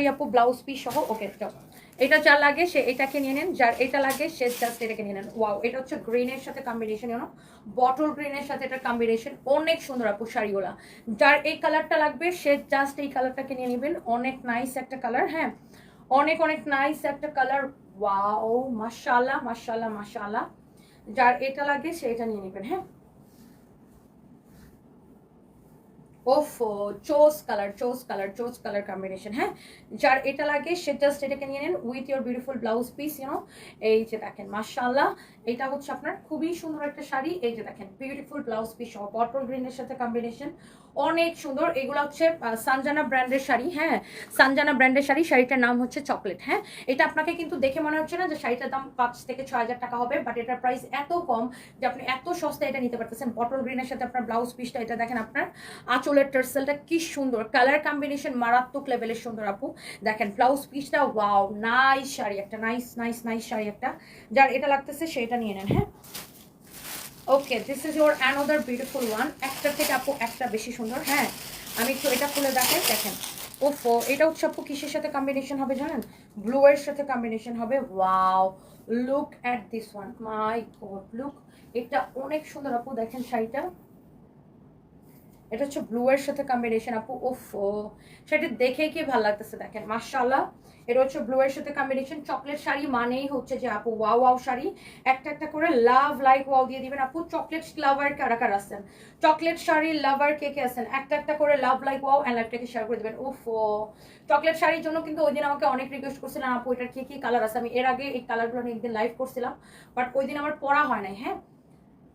শাড়ি আপু blouse piece সহ, ওকে, যাও। এটা যা লাগে সে এটাকে নিয়ে নেন, যার এটা লাগে সে জাস্ট এটাকে নিয়ে নেন। ওয়াও এটা হচ্ছে গ্রিনের সাথে কম্বিনেশন ইউনো বটল গ্রিনের সাথে এটা কম্বিনেশন অনেক সুন্দর আপু শাড়িগুলা যার এই কালারটা লাগবে, সে জাস্ট এই কালারটাকে নিয়ে নেবেন। অনেক নাইস একটা কালার হ্যাঁ? অনেক অনেক নাইস একটা কালার ওয়াও মাশাআল্লাহ মাশাআল্লাহ মাশাআল্লাহ। যার এটা লাগে সে এটা নিয়ে নেবেন হ্যাঁ? ওফো চোস কালার চোস কালার চোস কালার কম্বিনেশন হ্যাঁ? যার এটা লাগে, সে জাস্ট এটাকে নিয়ে নেন with your beautiful blouse piece you know এই যে দেখেন, মাশাআল্লাহ, এটা হচ্ছে আপনার খুবই সুন্দর একটা শাড়ি। এই যে দেখেন বিউটিফুল ব্লাউজ পিস সহ বটল গ্রিনের সাথে কম্বিনেশন অনেক সুন্দর। এগুলো হচ্ছে সানজানা ব্র্যান্ডের শাড়ি হ্যাঁ? সানজানা ব্র্যান্ডের শাড়ি, শাড়িটার নাম হচ্ছে চকলেট হ্যাঁ? এটা আপনাকে কিন্তু দেখে মনে হচ্ছে না যে শাড়িটার দাম পাঁচ থেকে ছয় হাজার টাকা হবে বাট এটার প্রাইস এত কম যে আপনি এত সস্তা এটা নিতে পারতেছেন। বটল গ্রিনের সাথে আপনার ব্লাউজ পিসটা এটা দেখেন আপনার আঁচলের টার্সেলটা কি সুন্দর। কালার কম্বিনেশন মারাত্মক লেভেলের সুন্দর আপু। দেখেন ব্লাউজ পিসটা ওয়াও নাইস শাড়ি একটা নাইস নাইস নাইস শাড়ি একটা। যার এটা লাগতেছে সেটা নিয়ে নেন হ্যাঁ? Okay this is your another beautiful one একটা থেকে আপু একটা বেশি সুন্দর হ্যাঁ? আমি একটু এটা খুলে দেখাই, দেখেন। ওফো, এটা হচ্ছে আপু কিসের সাথে কম্বিনেশন হবে জানেন? ব্লু এর সাথে কম্বিনেশন হবে wow look at this one my god look এটা অনেক সুন্দর আপু, দেখেন শাড়িটা। এটা হচ্ছে ব্লু এর সাথে কম্বিনেশন আপু, ওফো। সেটা দেখে কি ভালো লাগতেছে দেখেন, মাশাআল্লাহ। এটা হচ্ছে ব্লু এর সাথে কম্বিনেশন চকলেট শাড়ি মানেই হচ্ছে যে, আপু ওয়াও ওয়াও শাড়ি। একটা একটা করে লাভ লাইক ওয়াও দিয়ে দিবেন, আপু চকলেট লাভার কারা কারা আছেন? চকলেট শাড়ি লাভার কে কে আছেন? একটা একটা করে লাভ লাইক ওয়াও অ্যান্ড লাইফটাকে শেয়ার করে দেবেন, ওফো। চকলেট শাড়ির জন্য কিন্তু ওই দিন আমাকে অনেক রিকোয়েস্ট করছিলেন, আপু, এটার কি কি কালার আছে? আমি এর আগে এই কালারগুলো নিয়ে একদিন লাইভ করছিলাম বাট ওই দিন আমার পড়া হয় নাই হ্যাঁ?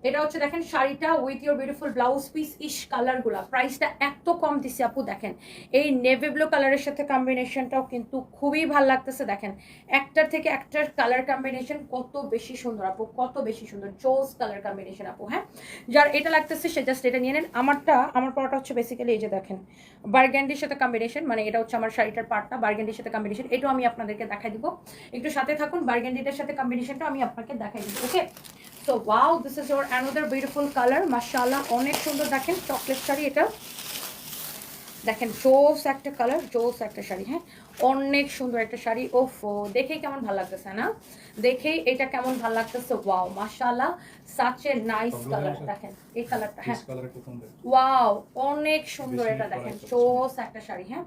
এটা হচ্ছে দেখেন শাড়িটা with your beautiful blouse piece ইস কালারগুলা প্রাইসটা এত কম দিছে আপু, দেখেন। এই নেভি ব্লু কালারের সাথে কম্বিনেশনটাও কিন্তু খুবই ভালো লাগতেছে, দেখেন। একটার থেকে একটার কালার কম্বিনেশন কত বেশি সুন্দর আপু, কত বেশি সুন্দর। জোস কালার কম্বিনেশন আপু হ্যাঁ? যার এটা লাগতেছে, সে জাস্ট এটা নিয়ে নেন। আমারটা, আমার পড়াটা হচ্ছে বেসিক্যালি এই যে দেখেন বার্গেন্ডির সাথে কম্বিনেশন মানে এটা হচ্ছে আমার শাড়িটার পার্টটা বার্গেন্ডির সাথে কম্বিনেশন এটাও আমি আপনাদেরকে দেখাই দিব। একটু সাথে থাকুন বার্গেন্ডিটার সাথে কম্বিনেশনটা আমি আপনাকে দেখাই দিব okay so wow this is your another beautiful colour মাশাআল্লাহ অনেক সুন্দর। দেখেন চকলেট শাড়ি এটা। দেখেন জোস একটা কালার জোস একটা শাড়ি হ্যাঁ? অনেক সুন্দর একটা শাড়ি। ওফো দেখেই কেমন ভালো লাগতেছে না? দেখেই এটা কেমন ভালো লাগতেছে। ওয়াও মাশাআল্লাহ সাচ এ নাইস কালার দেখেন এই কালারটা হ্যাঁ। ওয়াও অনেক সুন্দর এটা। দেখেন জোস একটা শাড়ি হ্যাঁ?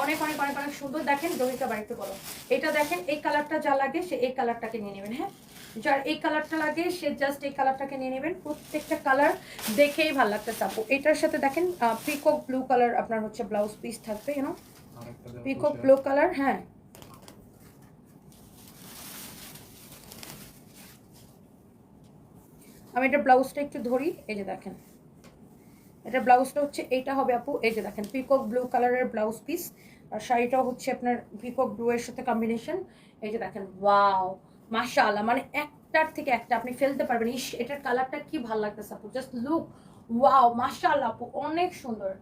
অনেক অনেক অনেক অনেক সুন্দর। দেখেন জমিকা বাড়িতে বলো। এটা দেখেন এই কালারটা যা লাগে সে এই কালারটাকে নিয়ে নেবেন হ্যাঁ? যার এই কালারটা লাগে সে জাস্ট এই কালারটাকে নিয়ে নেবেন। প্রত্যেকটা কালার দেখেই ভালো লাগতেছে আপু। এটার সাথে দেখেন পিকক ব্লু কালার আপনার হচ্ছে ব্লাউজ পিস থাকবে you know peacock blue colour হ্যাঁ। আমি এটা ব্লাউজটা একটু ধরি এই যে দেখেন। এটা ব্লাউজটা হচ্ছে এইটা হবে আপু এই যে দেখেন পিকক ব্লু কালারের ব্লাউজ পিস আর শাড়িটাও হচ্ছে আপনার পিকক ব্লু এর সাথে কম্বিনেশন এই যে দেখেন ওয়াও মাশাআল্লাহ মানে একটার থেকে একটা আপনি ফেলতে পারবেন। ইস এটার কালারটা কি ভালো লাগতেছে আপু জাস্ট লুক ওয়াও মাশাআল্লাহ আপু, অনেক সুন্দর,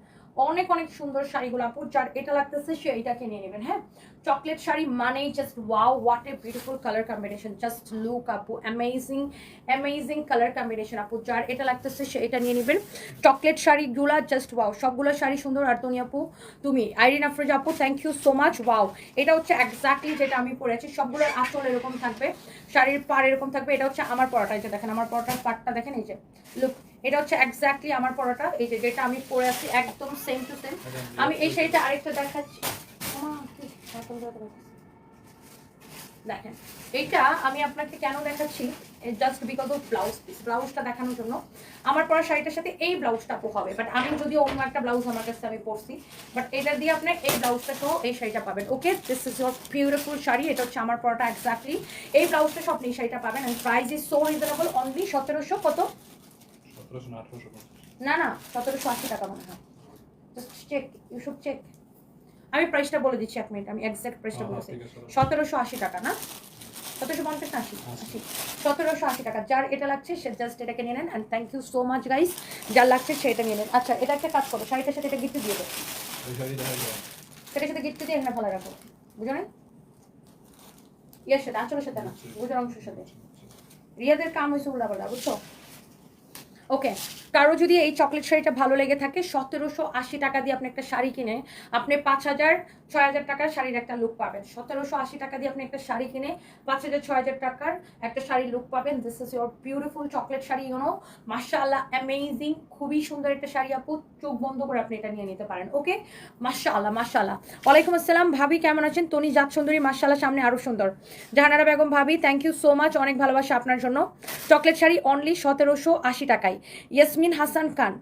অনেক অনেক সুন্দর শাড়িগুলো আপু, যার এটা লাগতেছে সে এটাকে নিয়ে নেবেন হ্যাঁ? চকলেট শাড়ি মানেই just wow what a beautiful colour combination just look আপু অ্যামেজিং অ্যামেজিং কালার কম্বিনেশন আপু যার এটা লাগতেছে সে এটা নিয়ে নেবেন। চকলেট শাড়িগুলা জাস্ট ওয়াও সবগুলো শাড়ি সুন্দর। আর তুমি আপু তুমি আইরিন আফরোজ আপু thank you so much wow এটা হচ্ছে এক্স্যাক্টলি যেটা আমি পরেছি। সবগুলোর আসল এরকম থাকবে। শাড়ির পার এরকম থাকবে। এটা হচ্ছে আমার পরাটা এই যে দেখেন আমার পরাটার পাটটা দেখেন এই যে লুক এটা হচ্ছে এক্স্যাক্টলি আমার পরাটা। এই যে যেটা আমি পরে আছি একদম সেম টু সেম আমি এই শাড়িটা আরেকটা দেখাচ্ছি ওমা, কি এখন ধরে দেখাচ্ছি। দেখেন এইটা আমি আপনাকে কেন দেখাচ্ছি? Just because of blouse piece ব্লাউজটা দেখানোর জন্য। আমার পরা শাড়িটার সাথে এই ব্লাউজটা হবে বাট আমি যদি অন্য একটা ব্লাউজ আমার কাছে আমি পরছি বাট এটা দিয়ে আপনি এই ব্লাউজটা সহ এই শাড়িটা পাবেন okay this is your beautiful sari এটা হচ্ছে আমার পরাটা এক্স্যাক্টলি এই ব্লাউজটা সব এই শাড়িটা পাবেন and price is so reasonable only সতেরোশো কত? না না সতেরোশো আশি টাকা মনে হয়। Just check you should check আমি প্রাইসটা বলে দিচ্ছি এক মিনিট আমি এক্সাক্ট প্রাইসটা হ্যাঁ, বলেছি। সতেরোশো আশি টাকা না? সতেরোশো পঞ্চাশ আশি আশি। সতেরোশো আশি টাকা যার এটা লাগছে সে জাস্ট এটাকে নিয়ে নেন and thank you so much guys যার লাগছে সে এটা নিয়ে নেন। আচ্ছা এটা একটা কাজ করো শাড়িটার সাথে এটা গিফট দিয়ে দেবো সেটার সাথে গিফট দিয়ে এখানে ভালো রাখো। বুঝো না ইয়ের সাথে আঁচলের সাথে না বুঝোর অংশের সাথে। রিয়াদের কাম হয়েছে উল্লাপাল্লা বুঝছ? ওকে কারও যদি এই চকলেট শাড়িটা ভালো লেগে থাকে, সতেরোশো আশি টাকা দিয়ে আপনি একটা শাড়ি কিনে আপনি পাঁচ হাজার, ছয় হাজার টাকার শাড়ির একটা লুক পাবেন। সতেরোশো আশি টাকা দিয়ে আপনি একটা শাড়ি কিনে পাঁচ হাজার, ছয় হাজার টাকার একটা শাড়ির লুক পাবেন। This is your beautiful chocolate sari you know মাশাআল্লাহ অ্যামেজিং খুবই সুন্দর একটা শাড়ি আপু। চোখ বন্ধ করে আপনি এটা নিয়ে নিতে পারেন ওকে মাশাআল্লাহ মাশাআল্লাহ। ওয়ালাইকুম আসসালাম, ভাবি কেমন আছেন? তনি জাত সুন্দরী মাশাআল্লাহ, সামনে আরও সুন্দর। জাহানারা বেগম, ভাবি থ্যাংক ইউ সো মাচ অনেক ভালোবাসা আপনার জন্য। চকলেট শাড়ি অনলি সতেরোশো আশি টাকায়। ইয়াসমিন হাসান খান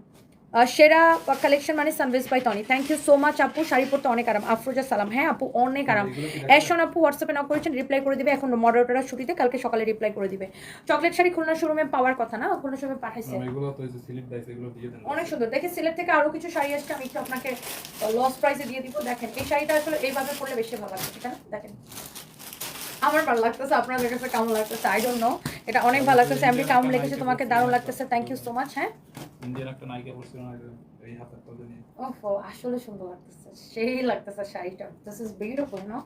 সেরা কালেকশন মানে সানভেজ by Tony thank you so much আপু। শাড়ি পরতে অনেক আরাম। আফরোজা সালাম। হ্যাঁ আপু অনেক আরাম। অ্যাশন আপু হোয়াটসঅ্যাপে না করেছেন রিপ্লাই করে দিবে। এখন মডারেটররা ছুটিতে কালকে সকালে রিপ্লাই করে দিবে। চকলেট শাড়ি খুলনা শোরুমে পাওয়ার কথা না? খুলনা শোরুমে পাঠাইছে। অনেক সুন্দর। দেখে সিলেট থেকে আরও কিছু শাড়ি আসছে আমি একটু আপনাকে লস প্রাইসে দিয়ে দিব। দেখেন এই শাড়িটা আসলে এইভাবে পরলে বেশি ভালো লাগছে ঠিক আছে? দেখেন। আমার ভালো লাগতেছে আপনাদের কাছে কেমন লাগতেছে? আই ডোন্ট নো এটা অনেক ভালো লাগতেছে। এমনি কেমন লেগেছে? তোমাকে দারুণ লাগতেছে। থ্যাংক ইউ সো মাচ হ্যাঁ? আসলে সুন্দর লাগতেছে। সেই লাগতেছে শাড়িটা। দিস ইজ বিউটিফুল নো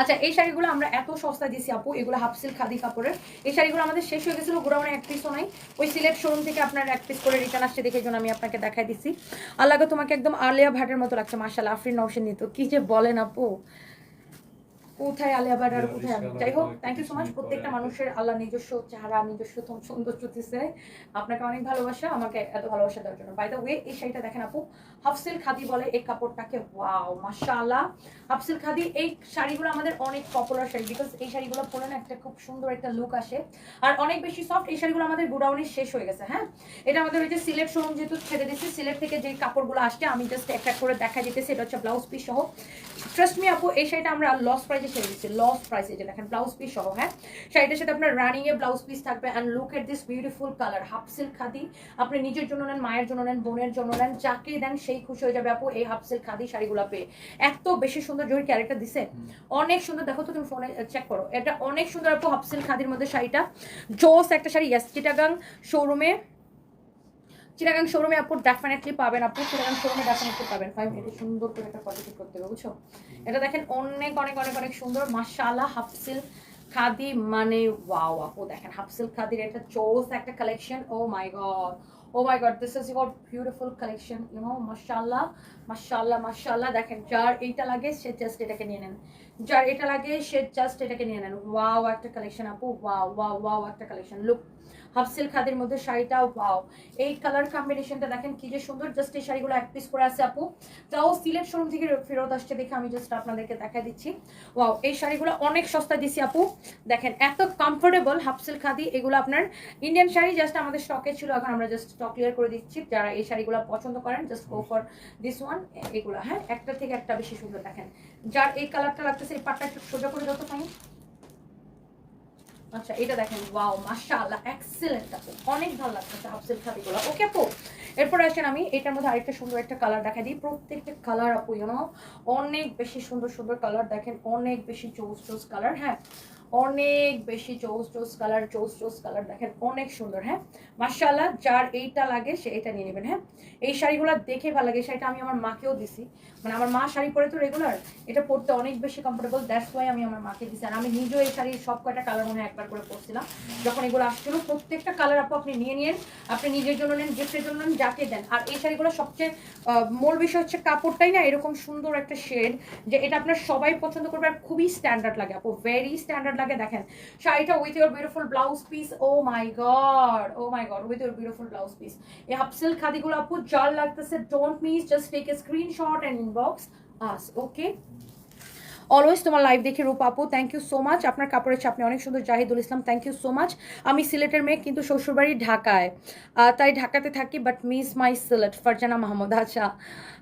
আচ্ছা এই শাড়িগুলো আমরা এত সস্তা দিছি আপু। এগুলো হাফ সিল্ক খাদি কাপড়ের। এই শাড়িগুলো আমাদের শেষ হয়ে গেছিল গোডাউনে এক পিসও নাই। ওই সিলেট শোরুম থেকে আপনার এক পিস করে রিটার্ন আসছে দেখে জন্য আমি আপনাকে দেখাই দিছি। আল্লাহকে তোমাকে একদম আলিয়া ভাটের মতো লাগছে মার্শাল আফরিন নওশিন নিত কি যে বলেন আপু? কোথায় আলিয়া ভাট আর কোথায় আমি যাই হোক থ্যাংক ইউ সো মাচ প্রত্যেকটা মানুষের আল্লাহ নিজস্ব চেহারা নিজস্ব সৌন্দর্য দিচ্ছে আপনাকে অনেক ভালোবাসা আমাকে এত ভালোবাসা দেওয়ার জন্য। বাই দ্য ওয়ে এই শাড়িটা দেখেন আপু হাফসিল খাদি বলে এই কাপড়টাকে ওয়াও মাশাআল্লাহ। হাফসিল খাদি এই শাড়িগুলো আমাদের অনেক পপুলার শাড়ি বিকজ এই শাড়িগুলো পরে না একটা খুব সুন্দর একটা লুক আসে। আর অনেক বেশি সফট এই শাড়িগুলো আমাদের গোডাউনে শেষ হয়ে গেছে হ্যাঁ? এটা আমাদের ওই যে সিলেট শোরুম যেহেতু ছেড়ে দিয়েছি সিলেট থেকে যে কাপড়গুলো আসছে আমি জাস্ট এক এক করে দেখা যেতেছি এটা হচ্ছে ব্লাউজ পিস সহ। ট্রাস্ট মি আপু এই শাড়িটা আমরা লস প্রাইসে ছেড়ে দিচ্ছি লস প্রাইসে যে দেখেন ব্লাউজ পিস সহ হ্যাঁ? শাড়িটার সাথে আপনার রানিং এ ব্লাউজ পিস থাকবে and look at this beautiful colour half silk khadi. আপনি নিজের জন্য নেন মায়ের জন্য নেন বোনের জন্য নেন যাকে দেন সেই খুশি হয়ে যাবে আপু এই হাফ সিল্ক খাদি শাড়িগুলো পেয়ে। এত বেশি সুন্দর জহির ক্যারেক্টার দিছে। অনেক সুন্দর দেখো তো তুমি ফোনে চেক করো। এটা অনেক সুন্দর আপু হাফ সিল্ক খাদির মধ্যে শাড়িটা। জোস একটা শাড়ি ইয়াস চিটাগাং শোরুমে চিটাগাং শোরুমে আপু ডেফিনেটলি পাবেন আপু চিটাগাং শোরুমে ডেফিনেটলি পাবেন। ফাইভ এটা সুন্দর করে একটা কোয়ালিটি করতে হবে, বুঝছ? এটা দেখেন অনেক অনেক অনেক অনেক সুন্দর। মাশাআল্লাহ হাফ সিল্ক খাদি মানে ওয়াও আপু দেখেন হাফ সিল্ক খাদির একটা চোস একটা collection oh my god oh my god this is your beautiful collection you know মাশাআল্লাহ মাশাআল্লাহ মাশাআল্লাহ। দেখেন, যার এইটা লাগে, সে জাস্ট এটাকে নিয়ে নেন। যার এটা লাগে, সে জাস্ট এটাকে নিয়ে নেন। ওয়াও একটা কালেকশন আপু ওয়াও ওয়াও ওয়াও একটা কালেকশন লুক হাফ সিল্ক খাদির মধ্যে শাড়িটা ওয়াও এই কালার কম্বিনেশনটা দেখেন, কি যে সুন্দর জাস্ট এই শাড়িগুলো এক পিস করে আছে আপু। তাও সিলেট শোরুম থেকে ফেরত আসছে দেখে আমি জাস্ট আপনাদেরকে দেখা দিচ্ছি। ওয়াও এই শাড়িগুলো অনেক সস্তা দিছি আপু। দেখেন, এত কমফোর্টেবল হাফ সিল্ক খাদি, এগুলো আপনার ইন্ডিয়ান শাড়ি জাস্ট আমাদের স্টকে ছিল, এখন আমরা জাস্ট স্টক ক্লিয়ার করে দিচ্ছি। যারা এই শাড়িগুলো পছন্দ করেন just go for this one এগুলো হ্যাঁ? একটা থেকে একটা বেশি সুন্দর দেখেন। যার এই কালারটা লাগতেছে, এই পাটটা একটু সোজা করে যত ফাইন আচ্ছা এটা দেখেন, ওয়াও, মাশাআল্লাহ এক্সেলেন্ট আপু অনেক ভালো লাগতেছে হাফসিল খাদিগুলো ওকে আপু, এরপর আসেন আমি, এটার মধ্যে আরেকটা সুন্দর একটা কালার দেখা দিই। প্রত্যেকটা কালার আপু ইউনো অনেক বেশি সুন্দর সুন্দর কালার দেখেন, অনেক বেশি চৌস চৌস কালার হ্যাঁ? অনেক বেশি চৌস চৌস কালার চৌস চৌস কালার দেখেন, অনেক সুন্দর হ্যাঁ? মাশাআল্লাহ, যার এইটা লাগে সে এটা নিয়ে নেবেন হ্যাঁ? এই শাড়িগুলো দেখে ভালো লাগে শাড়িটা আমি আমার মাকেও দিছি। মানে আমার মা শাড়ি পরে তো রেগুলার এটা পরতে অনেক বেশি কমফোর্টেবল দ্যাটস ওয়াই আমি আমার মাকে দিছি। আর আমি নিজেও এই শাড়ির সব কয়টা কালার মনে একবার করে পরছিলাম। যখন এগুলো আসছিল, প্রত্যেকটা কালার আপু আপনি নিয়ে নিন আপনি নিজের জন্য নেন গিফটের জন্য নেন, যাকে দেন। আর এই শাড়িগুলো সবচেয়ে মূল বিষয় হচ্ছে কাপড়টাই না এরকম সুন্দর একটা শেড যে এটা আপনার সবাই পছন্দ করবে আর খুবই স্ট্যান্ডার্ড লাগে। আপু ভেরি স্ট্যান্ডার্ড লাগে, দেখেন। শাড়িটা with your beautiful blouse piece oh my god oh my god with your beautiful blouse piece এই হাফসিল খাদিগুলো আপু, যার লাগতেছে don't miss just take a screenshot and inbox us okay always তোমার লাইভ দেখে রূপ আপু থ্যাংক ইউ সো মাচ আপনার কাপড়ের ছাপনি অনেক সুন্দর Zahidul Islam thank you so much আমি সিলেটের মেয়ে, কিন্তু শ্বশুরবাড়ি ঢাকায়। তাই ঢাকাতে থাকি but miss my Sylhet, Farzana Mahmud আচ্ছা।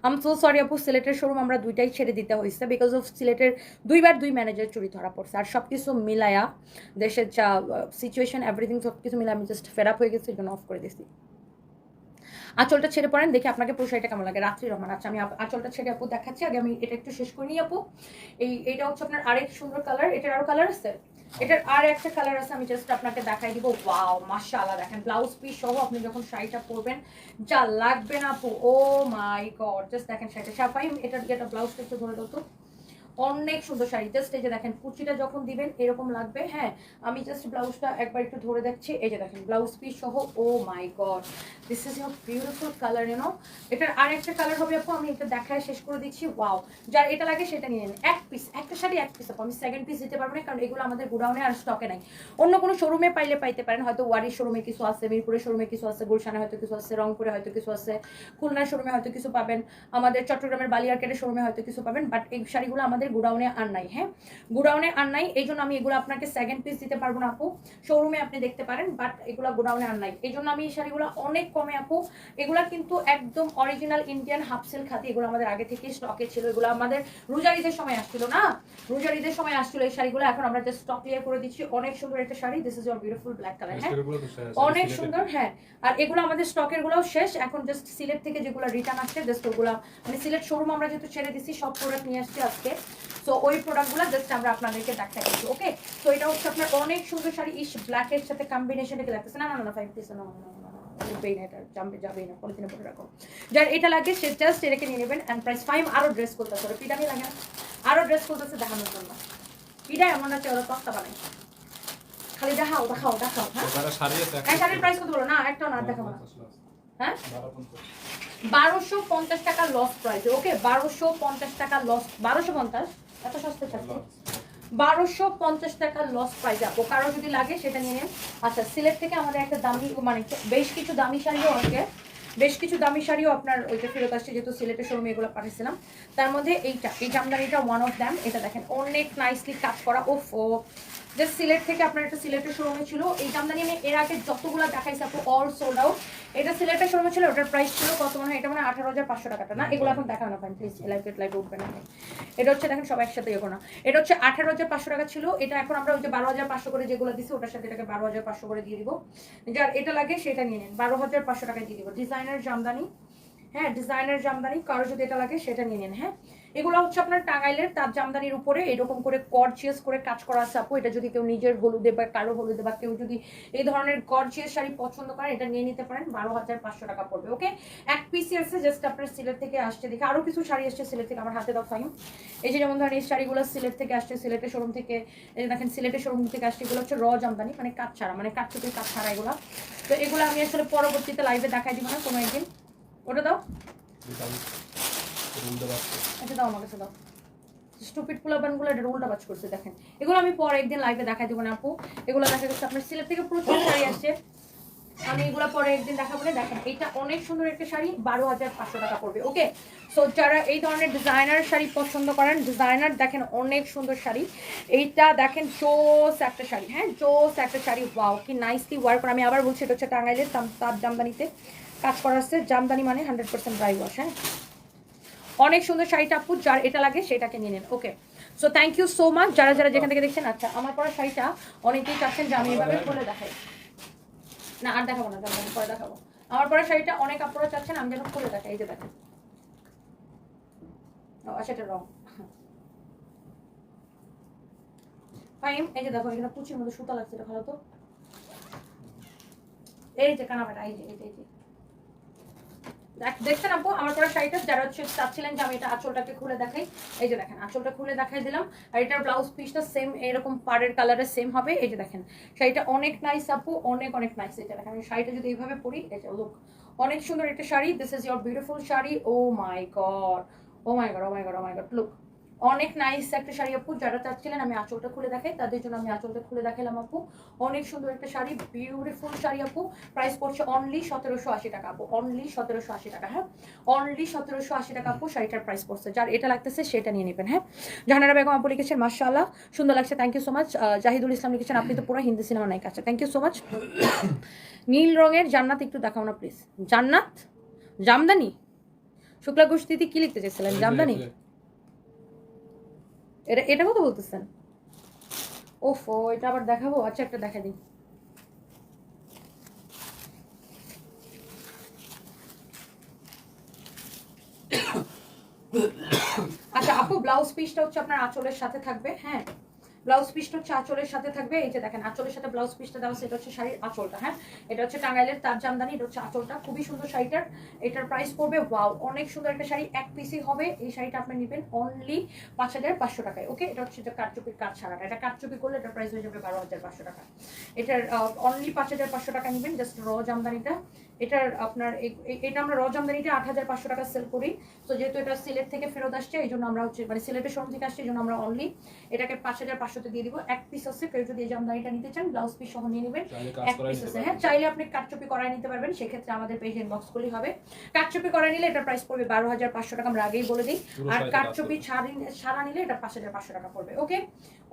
আম সো সরি আপু, সিলেটের শোরুম আমরা দুইটাই ছেড়ে দিতে হয়েছে বিকজ অফ সিলেটের দুইবার দুই ম্যানেজার চুরি ধরা পড়ছে, আর সব কিছু মিলায়া, দেশের যা সিচুয়েশন এভরিথিং সব কিছু মিলে আমি জাস্ট ফের আপ হয়ে গেছি এই জন্য অফ করে দিয়েছি। আঁচলটা ছেড়ে পড়েন, দেখি আপনাকে পুরো শাড়িটা কেমন লাগে। রাত্রি রহমান আচ্ছা আমি আঁচলটা ছেড়ে আপু দেখাচ্ছি, আগে আমি এটা একটু শেষ করে নিই আপু। এই এটা হচ্ছে আপনার আরেক সুন্দর কালার এটার আরও কালার আছে? এটার আর একটা কালার আছে, আমি জাস্ট আপনাকে দেখাই দিব। ওয়াও মাশাআল্লাহ, দেখেন ব্লাউজ পিস সহ আপনি যখন শাড়িটা পরবেন, যা লাগবে না আপু। ও মাই গড জাস্ট দেখেন শাড়িটা। সাফাই এটার এটা ব্লাউজটা একটু ধরে দাও তো। অনেক সুন্দর শাড়ি। জাস্ট এই যে দেখেন কুচিটা যখন দিবেন, এরকম লাগবে। হ্যাঁ আমি জাস্ট ব্লাউজটা একবার একটু ধরে দেখছি। এই যে দেখেন, ব্লাউজ পিস সহ ও my god this is your beautiful colour you know এটার আর একটা কালার হবে, আপু, আমি এটা দেখায় শেষ করে দিচ্ছি। ওয়াও যার এটা লাগে, সেটা নিয়ে নেন। এক পিস একটা শাড়ি এক পিস আপু। আমি সেকেন্ড পিস দিতে পারব না, কারণ এগুলো আমাদের গোডাউনে আর স্টকে নাই। অন্য কোনো শোরুমে পাইলে পাইতে পারেন। হয়তো ওয়ারির শোরুমে কিছু আছে মিরপুরের শোরুমে কিছু আছে গুলশানে হয়তো কিছু আছে রংপুরে হয়তো কিছু আছে খুলনার শোরুমে হয়তো কিছু পাবেন। আমাদের চট্টগ্রামের বালিয়ারকেটের শোরুমে হয়তো কিছু পাবেন। বাট এই শাড়িগুলো আমাদের গোডাউনে আর নাই হ্যাঁ? গোডাউনে আর নাই এই জন্য আমি এগুলো আপনাকে সেকেন্ড পিস দিতে পারব না আপু। শোরুমে আপনি দেখতে পারেন বাট এগুলো গোডাউনে আর নাই। এই জন্য আমি এই শাড়িগুলো অনেক কমে আপু। এগুলো কিন্তু একদম অরিজিনাল ইন্ডিয়ান হাফ সিল্ক খাতি এগুলো আমাদের আগে থেকে স্টকে ছিল। এগুলো আমাদের রোজার ঈদের সময় আসছিল না? রোজার ঈদের সময় আসছিল এই শাড়িগুলো এখন আমরা জাস্ট স্টক ক্লিয়ার করে দিচ্ছি। অনেক সুন্দর একটা sari this is your beautiful black colour হ্যাঁ? অনেক সুন্দর হ্যাঁ। আর এগুলো আমাদের স্টকের গুলোও শেষ এখন জাস্ট সিলেট থেকে যেগুলো রিটার্ন আসছে জাস্ট ওগুলো মানে সিলেট শোরুম আমরা যেহেতু ছেড়ে দিছি সব প্রোডাক্ট নিয়ে আসছি আজকে। তো ওই প্রোডাক্টগুলো জাস্ট আমরা আপনাদেরকে দেখাই দিচ্ছি ওকে তো এটা হচ্ছে আপনার অনেক সুন্দর শাড়ি ইস ব্ল্যাকের সাথে কম্বিনেশন এটা লাগতেছে? না না না ফাইভ পিস না না, না, না, না, উঠবেই না এটা জামবে যাবেই না পলিথিনে পরে রাখো। যার এটা লাগে সে জাস্ট এটাকে নিয়ে নেবেন অ্যান্ড প্রাইস ফাইভ আরও ড্রেস করতেছে ওরা লাগে না। আরও ড্রেস করতেছে দেখানোর জন্য। পিটা এমন আছে ওরা তক্তা বানায়। খালি দেখাও দেখাও দেখাও হ্যাঁ? শাড়ির প্রাইস কত বলো? না একটাও না দেখাবো না। 1250 loss, হ্যাঁ? বারোশো পঞ্চাশ টাকা লস প্রাইস ওকে বারোশো পঞ্চাশ টাকা লস বারোশো পঞ্চাশ? এত সস্তা থাকছে বারোশো পঞ্চাশ টাকা লস প্রাইস আপু কারও যদি লাগে সেটা নিয়ে নেন। আচ্ছা সিলেট থেকে আমাদের একটা দামি মানে বেশ কিছু দামি শাড়িও আছে। বেশ কিছু দামি শাড়িও আপনার ওইটা ফেরত আসছে যেহেতু সিলেটের শোরুমে এগুলো পাঠিয়েছিলাম। তার মধ্যে এইটা এই জামদানিটা ওয়ান অফ দ্যাম এটা দেখেন অনেক নাইসলি কাজ করা। ওফ ও জাস্ট সিলেট থেকে আপনার একটা সিলেটের শোরুমে ছিল। এই জামদানি আমি এর আগে যতগুলো দেখাইছি, আপু অল সোল্ড আউট এটা সিলেটের শোরুমে ছিল, ওটার প্রাইস ছিল কত মনে হয়? এটা মানে আঠারো হাজার পাঁচশো টাকাটা, না? এগুলো এখন দেখানো না প্লিজ লাইভ লাইভ উঠবে না এটা হচ্ছে, দেখেন, সবাই একসাথে ইয়ে না এটা হচ্ছে আঠারো হাজার পাঁচশো টাকা ছিল। এটা এখন আমরা ওই যে বারো হাজার পাঁচশো করে যেগুলো দিছি, ওটার সাথে এটাকে বারো হাজার পাঁচশো করে দিয়ে দিব। যার এটা লাগে, সেটা নিয়ে নেন। বারো হাজার পাঁচশো টাকায় দিয়ে দিব। ডিজাইনার জামদানি হ্যাঁ ডিজাইনার জামদানি, কারও যদি এটা লাগে, সেটা নিয়ে নেন হ্যাঁ? এগুলো হচ্ছে আপনার টাঙ্গাইলের তার জামদানির উপরে এরকম করে গর্জিয়াস করে কাজ করা আছে এটা যদি কেউ নিজের হলুদে বা কারও হলুদে বা কেউ যদি এই ধরনের গর্জিয়াস শাড়ি পছন্দ করেন এটা নিয়ে নিতে পারেন। বারো হাজার পাঁচশো টাকা পড়বে ওকে এক পিসি আছে জাস্ট আপনার সিলেট থেকে আসছে। দেখে, আরও কিছু শাড়ি আসছে সিলেট থেকে, আমার হাতে দাও ফাইন এই যে যেমন ধরেন, এই শাড়িগুলো সিলেট থেকে আসছে, সিলেটের শোরুম থেকে দেখেন, সিলেটের শোরুম থেকে আসছে, এগুলো হচ্ছে র জামদানি মানে কাজ ছাড়া মানে কাজ থেকে কাজ ছাড়া এগুলো। তো এগুলো আমি আসলে পরবর্তীতে লাইভে দেখাই দিব না, কোনো একদিন। ওটা দাও। দাও দাও। স্টুপিড পোলাপানগুলো এটা এগুলো আমি পরে একদিন শাড়ি আসছে। পরে দেখেন অনেক সুন্দর একটা শাড়ি, বারো হাজার পাঁচশো টাকা পড়বে, ওকে? যারা এই ধরনের ডিজাইনার শাড়ি পছন্দ করেন ডিজাইনার দেখেন অনেক সুন্দর শাড়ি। এইটা দেখেন জোস একটা শাড়ি হ্যাঁ? জোস একটা শাড়ি ওয়াও কি নাইসলি ওয়ার্ক করে। আমি আবার বলছি, এটা হচ্ছে টাঙ্গাইলের তার জামদানিতে কাজ করা হচ্ছে। জামদানি মানে হান্ড্রেড পার্সেন্ট ড্রাই ওয়াশ হ্যাঁ? অনেক সুন্দর শাড়িটা আপু, যার এটা লাগে সেটাকে নিয়ে নেন। Okay so thank you so much যারা যারা যেখান থেকে দেখছেন আচ্ছা আমার পরা শাড়িটা অনেকেই চাচ্ছেন যে আমি এভাবে খুলে দেখাই। না, আর দেখাবো না, দেখাবো পরে দেখাবো। আমার পরা শাড়িটা অনেক আপনারা চাচ্ছেন, আমি যেন খুলে দেখাই। এই যে দেখেন। ও আচ্ছা রং। এই যে দেখো, এখানে কুচির মধ্যে সুতা লাগছে, এটা ভালো তো? এই যে কানামাটা এই যে এই যে এই যে। দেখছেন আপু, আমার পরে শাড়িটা যারা হচ্ছে চাচ্ছিলেন যে আমি এটা আঁচলটাকে খুলে দেখাই। এই যে দেখেন, আঁচলটা খুলে দেখাই দিলাম। আর এটার ব্লাউজ পিসটা সেম এরকম পাড়ের কালারের সেম হবে। এই যে দেখেন, শাড়িটা অনেক নাইস আপু, অনেক অনেক নাইস এটা দেখেন, আমি শাড়িটা যদি এইভাবে পরি যে লুক অনেক সুন্দর একটা sari. This is your beautiful sari. Oh my god oh my god oh my god oh my god look অনেক নাইস একটা শাড়ি আপু যারা চাচ্ছিলেন আমি আঁচলটা খুলে দেখাই তাদের জন্য আমি আঁচলটা খুলে দেখালাম আপু। অনেক সুন্দর একটা শাড়ি বিউটিফুল শাড়ি আপু। প্রাইস পড়ছে অনলি সতেরোশো আশি টাকা আপু অনলি সতেরোশো আশি টাকা হ্যাঁ? অনলি সতেরোশো আশি টাকা আপু শাড়িটার প্রাইস পড়ছে। যার এটা লাগতেছে সেটা নিয়ে নেবেন হ্যাঁ? জাহানারা বেগম আপু লিখেছেন মার্শাল্লাহ সুন্দর লাগছে thank you so much Zahidul Islam লিখেছেন আপনি তো পুরো হিন্দি সিনেমা নায়িকা আচ্ছা থ্যাংক ইউ সো মাচ নীল রঙের জান্নাত একটু দেখাও না প্লিজ জান্নাত? জামদানি? শুক্লা গোষ্ঠীতে কি লিখতে চাইছিলেন? জামদানি এটা এটা কথা বলতেছেন? ওফো, এটা আবার দেখাবো? আচ্ছা একটা দেখা দিই। আচ্ছা আপু, ব্লাউজ পিসটা হচ্ছে আপনার আঁচলের সাথে থাকবে হ্যাঁ? ব্লাউজ পিসটা হচ্ছে আঁচলের সাথে থাকবে। এই যে দেখেন, আঁচলের সাথে ব্লাউজ পিসটা দেওয়া এটা হচ্ছে শাড়ির আঁচলটা হ্যাঁ? এটা হচ্ছে টাঙ্গাইলের তার জামদানি, এটা হচ্ছে আঁচলটা। খুবই সুন্দর শাড়িটার। এটার প্রাইস পড়বে ওয়াও অনেক সুন্দর একটা শাড়ি। এক পিসই হবে। এই শাড়িটা আপনি নেবেন অনলি পাঁচ হাজার পাঁচশো টাকায় ওকে এটা হচ্ছে যে কারচুপির কাজ ছাড়াটা। এটা কারচুপি করলে এটার প্রাইস হয়ে যাবে বারো হাজার পাঁচশো টাকা। এটার অনলি পাঁচ হাজার পাঁচশো টাকা নেবেন জাস্ট র জামদানিটা। এটার আপনার এটা আমরা র জামদানিটা আট হাজার পাঁচশো টাকা সেল করি। তো যেহেতু এটা সিলেট থেকে ফেরত আসছে, এই জন্য আমরা হচ্ছে মানে সিলেটের শোরুম থেকে আসছে, এই জন্য আমরা অনলি এটাকে পাঁচ হাজার পাঁচশো পাঁচশোতে দিয়ে দিব। এক পিস আছে কেউ যদি এই জামদানিটা নিতে চান ব্লাউজ পিস সহ নিয়ে নেবেন। এক পিস আছে হ্যাঁ চাইলে আপনি কাটচুপি করাই নিতে পারবেন। সেক্ষেত্রে আমাদের পেজ ইনবক্স করলেই হবে। কাটচুপি করাই নিলে এটা প্রাইস পড়বে বারো হাজার পাঁচশো টাকা আমরা আগেই বলে দিই। আর কাটচুপি। ছাড়ি ছাড়া নিলে এটা পাঁচ হাজার পাঁচশো টাকা পড়বে ওকে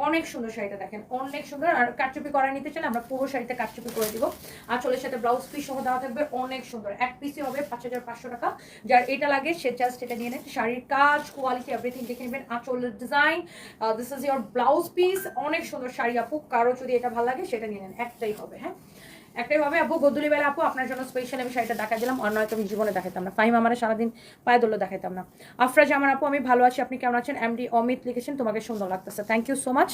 অনেক সুন্দর শাড়িটা দেখেন অনেক সুন্দর। আর কাটচুপি করাই নিতে চাইলে আমরা পুরো শাড়িতে কাটচুপি করে দিব। আঁচলের সাথে ব্লাউজ পিস সহ দেওয়া থাকবে অনেক সুন্দর। এক পিসই হবে পাঁচ হাজার পাঁচশো টাকা। যার এটা লাগে সে জাস্ট এটা নিয়ে নেন। শাড়ির কাজ কোয়ালিটি এভরিথিং দেখে নেবেন। আঁচলের design this is your blouse piece অনেক সুন্দর শাড়ি আপু, কারও যদি এটা ভালো লাগে সেটা নিয়ে নেন, একটাই হবে হ্যাঁ? একটাই হবে আপু গদুলি বেলা আপু, আপনার জন্য স্পেশাল আমি শাড়িটা দেখা দিলাম অন্য হয়তো আমি জীবনে দেখাতাম না। ফাহিম আমার সারাদিন পায়ে দোলো দেখাতাম না। আফরাজ আমার আপু, আমি ভালো আছি, আপনি কেমন আছেন? এমডি অমিত লিখেছেন, তোমাকে সুন্দর লাগতেছে। Thank you so much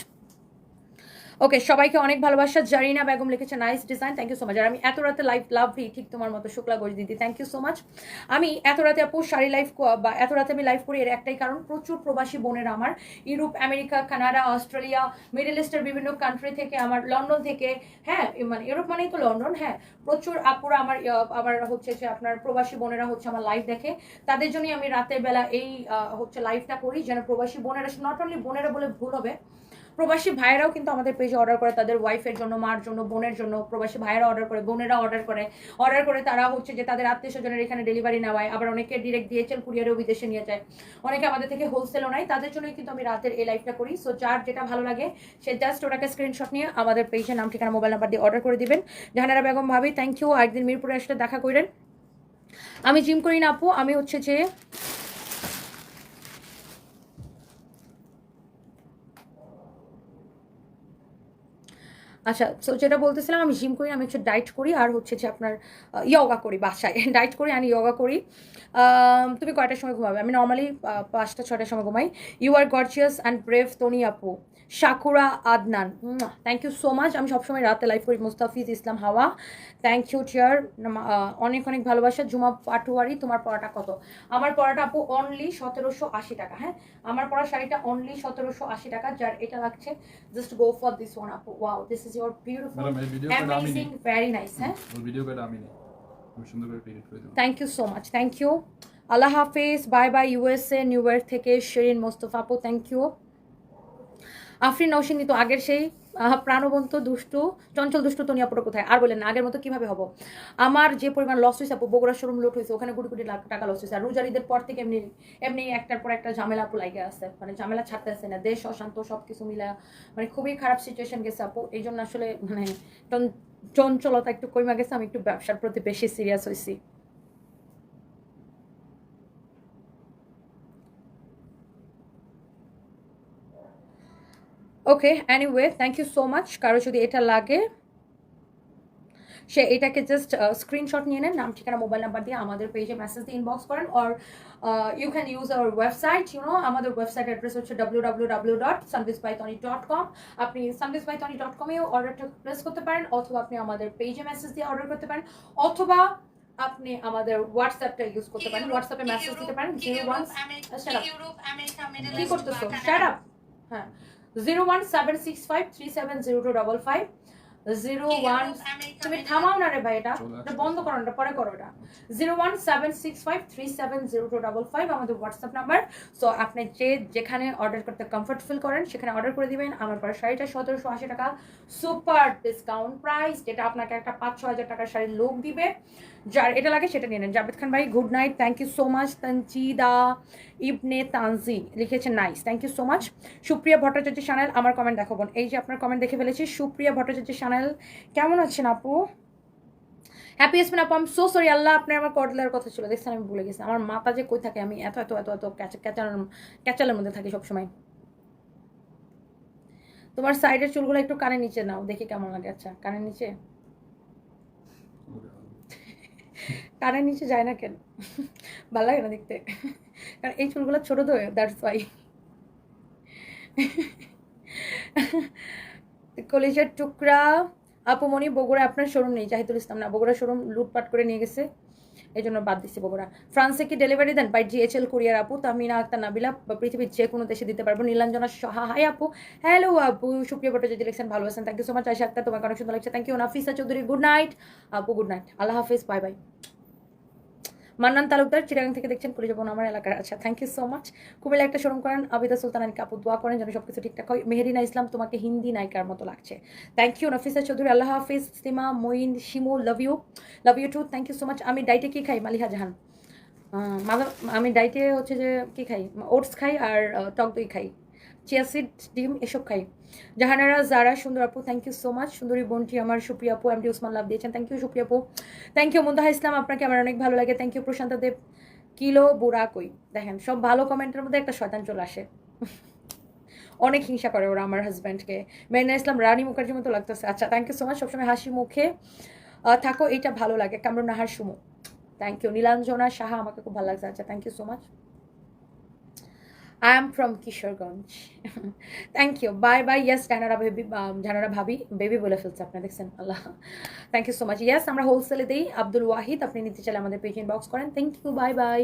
okay সবাইকে অনেক ভালোবাসা। জারিনা বেগম লিখেছে nice design thank you so much আর আমি এত রাতে লাইভ লাভলি ঠিক তোমার মতো শুক্লা গজ দিদি থ্যাংক ইউ সো মাচ আমি এত রাতে আপু শাড়ি লাইভ বা এত রাতে আমি লাইভ করি, এর একটাই কারণ, প্রচুর প্রবাসী বোনেরা আমার। Europe, America, Canada, Australia, middle ইস্টের বিভিন্ন কান্ট্রি থেকে আমার, লন্ডন থেকে হ্যাঁ মানে ইউরোপ মানেই তো লন্ডন হ্যাঁ প্রচুর আপুরা আমার আমার হচ্ছে যে আপনার প্রবাসী বোনেরা হচ্ছে আমার লাইভ দেখে। তাদের জন্যই আমি রাতের বেলা এই হচ্ছে লাইভটা করি, যেন প্রবাসী বোনেরা নট অনলি বোনেরা বলে ভুল হবে প্রবাসী ভাইয়েরাও কিন্তু আমাদের পেজে অর্ডার করে, তাদের ওয়াইফের জন্য, মার জন্য, বোনের জন্য প্রবাসী ভাইয়েরা অর্ডার করে, বোনেরা অর্ডার করে। অর্ডার করে তারা হচ্ছে যে তাদের আত্মীয় স্বজনের এখানে ডেলিভারি নেওয়ায়, আবার অনেকে ডিরেক্ট ডিএচএল কুরিয়ারেও বিদেশে নিয়ে যায়। অনেকে আমাদের থেকে হোলসেলও নাই তাদের জন্যই কিন্তু আমি রাতের এই লাইফটা করি। সো যার যেটা ভালো লাগে, সে জাস্ট ওটাকে স্ক্রিনশট নিয়ে আমাদের পেজের নাম, ঠিকানা মোবাইল নাম্বার দিয়ে অর্ডার করে দিবেন। জাহানারা বেগম ভাবি থ্যাংক ইউ একদিন মিরপুরে আসলে দেখা করেন আমি জিম করি না আপু, আমি হচ্ছে যে আচ্ছা সো যেটা বলতেছিলাম, আমি জিম করি, আমি হচ্ছে ডায়েট করি, আর হচ্ছে যে আপনার ইয়োগা করি বাসায়। ডায়েট করি, আমি ইয়োগা করি। তুমি কয়টার সময় ঘুমাবে? আমি নর্মালি পাঁচটা ছটার সময় ঘুমাই। You are gorgeous and brave Toni আপু। Shakura Adnan thank you so much আমি সবসময় রাতে লাইভ করি মুস্তাফিজ ইসলাম হাওয়া। থ্যাংক ইউ চেয়ার অনেক অনেক ভালোবাসা। জুমা পাটুয়ারি তোমার পড়াটা কত? আমার পড়াটা আপু অনলি সতেরোশো আশি টাকা হ্যাঁ? আমার পড়া শাড়িটা অনলি সতেরোশো আশি টাকা যার এটা লাগছে। Just go for this one আপু। Wow this is your beautiful amazing very nice হ্যাঁ? ভিডিও আমি thank you so much thank you Allah Hafiz. Bye bye USA New York থেকে শিরিন মোস্তফা আপু। থ্যাংক ইউ আফরিন নৌসিনী তো আগের সেই প্রাণবন্ত, দুষ্টু, চঞ্চল দুষ্টু তনিয়া পুরো কোথায়? আর বলেন আগের মতো কীভাবে হব? আমার যে পরিমাণ লস হয়েছে বগুড়া শোরুম লোট হয়েছে, ওখানে কোটি কোটি লাখ টাকা লস হয়েছে। আর রোজারিদের পর থেকে এমনি এমনি একটার পর একটা ঝামেলা লাগে আছে। মানে ঝামেলা ছাড়তে আসছে না। দেশ অশান্ত সব কিছু মিলা মানে খুবই খারাপ সিচুয়েশন গেছে আপু। এই জন্য আসলে মানে চঞ্চলতা একটু কমে গেছে, আমি একটু ব্যবসার প্রতি বেশি সিরিয়াস হয়েছি okay anyway thank you so much কারও যদি এটা লাগে সে এটাকে জাস্ট স্ক্রিনশট নিয়ে নেন নাম ঠিকানা মোবাইল নাম্বার দিয়ে আমাদের পেজে মেসেজ দিয়ে ইনবক্স করেন or you can use our website you know আমাদের ওয়েবসাইট অ্যাড্রেস হচ্ছে ডাব্লিউ ডাব্লিউ ডাব্লিউ ডট সানভিস বাইতনি ডট কম আপনি সানভিস বাইতনি ডট কমেও অর্ডারটা প্লেস করতে পারেন অথবা আপনি আমাদের পেজে মেসেজ দিয়ে অর্ডার করতে পারেন অথবা আপনি আমাদের হোয়াটসঅ্যাপটা ইউজ করতে পারেন হোয়াটসঅ্যাপে মেসেজ দিতে পারেন জিরো ওয়ান কি করতেছো? হ্যাঁ। Zero one seven six five three seven zero two double five zero one তুমি থামাও না রে ভাই এটা এটা বন্ধ করো না পরে করো এটা। Zero one seven six five three seven zero two double five আমাদের হোয়াটসঅ্যাপ নাম্বার সো আপনি যে যেখানে অর্ডার করতে কমফর্ট ফিল করেন সেখানে অর্ডার করে দিবেন। আমার পরে শাড়িটা সতেরোশো আশি টাকা। সুপার ডিসকাউন্ট প্রাইস যেটা আপনাকে একটা পাঁচ ছ হাজার টাকার শাড়ির লোক দিবে। যার এটা লাগে সেটা নিয়ে নেন। জাভেদ খান ভাই good night thank you so much Tanchida Ibne Tanzi লিখেছে nice thank you so much Supriya Bhattacharya channel আমার কমেন্ট দেখো বোন। এই যে আপনার কমেন্ট দেখে ফেলেছি, সুপ্রিয়া ভট্টাচার্য চ্যানেল কেমন আছেন আপু? হ্যাপি এসমেন আপু আমি সো সরি আল্লাহ আপনার আমার কটলার কথা ছিল। দেখছেন, আমি ভুলে গেছি। আমার মাথা যে কই থাকে, আমি এত এত এত এত ক্যাচ- ক্যাচালের মধ্যে থাকি সবসময়। তোমার সাইডের চুলগুলো একটু কানের নিচে নাও, দেখি কেমন লাগে। আচ্ছা কানের নিচে? কানের নিচে যায় না কেন? ভালো লাগে না দেখতে। কারণ এই চুলগুলো ছোটো তো দ্যাটস ওয়াই কলেজের টুকরা আপুমণি বগুড়া আপনার শোরুম নেই, জাহিদুল ইসলাম না বগুড়া শোরুম লুটপাট করে নিয়ে গেছে। এই জন্য বাদ দিচ্ছি বগুড়া ফ্রান্সে কি ডেলিভারি দেন? বাই জিএচএল কুরিয়ার আপু, তামিনা, আক্তার, নাবিলা পৃথিবীর যে কোনো দেশে দিতে পারব। নীলাঞ্জনা সহায় আপু। হ্যালো আপু, সুপ্রিয় ভট্টাচার্য যদি লিখছেন, ভালো আছেন। Thank you so much Asha Akter, তোমাকে অনেক সুন্দর লাগছে। Thank you Nafisa Chowdhury. Good night আপু গুড নাইট আল্লাহ হাফিজ বাই বাই মান্নান তালুকদার চিরাগাং থেকে দেখছেন কলেজ বোন আমার এলাকার আচ্ছা thank you so much Cumilla একটা শোরুম করেন, আবিদা সুলতান কাপু দোয়া করেন যেন সব কিছু ঠিকঠাক হয়। মেহেরিনা ইসলাম তোমাকে হিন্দি নায়িকার মতো লাগছে। থ্যাংক ইউ নফিসা চৌধুরী, আল্লাহ হাফিজ, Sima, Moin, Shimu love you love you too thank you so much আমি ডাইটে কী খাই? মালিহা জাহান। আমি ডাইটে হচ্ছে যে কী খাই? ওটস খাই আর টক দই খাই। চিয়াসিড ডিম, এসব খাই। জাহানারা, জারা, সুন্দর আপু থ্যাংক ইউ সো মাচ সুন্দরী বোনটি আমার, সুপ্রিয়া আপু এমডি উসমান লাভ দিয়েছেন। থ্যাংক ইউ সুপ্রিয়া আপু। থ্যাংক ইউ মুন্দাহা ইসলাম, আপনাকে আমার অনেক ভালো লাগে। Thank you Prashanta Deb. Kilo বুড়া কই? দেখেন, সব ভালো কমেন্টের মধ্যে একটা শয়তান চলে আসে। অনেক হিংসা করে ওরা আমার হাজব্যান্ডকে মেরিনা ইসলাম, রানী মুখার্জির মতো লাগতেছে। আচ্ছা থ্যাংক ইউ সো মাচ সবসময় হাসি মুখে থাকো। এইটা ভালো লাগে। কামরুন নাহার সুমু। থ্যাংক ইউ নীলাঞ্জনা সাহা, আমাকে খুব ভালো লাগছে। আচ্ছা thank you so much I am from Kishoreganj thank you bye bye yes Janara baby Janara ভাবি বেবি বলে ফেলছে আপনি দেখছেন? আল্লাহ। Thank you so much yes আমরা হোলসেলে দিই। আব্দুল ওয়াহিদ, আপনি নিতে চাইলে আমাদের পেজ ইনবক্স করেন। Thank you bye bye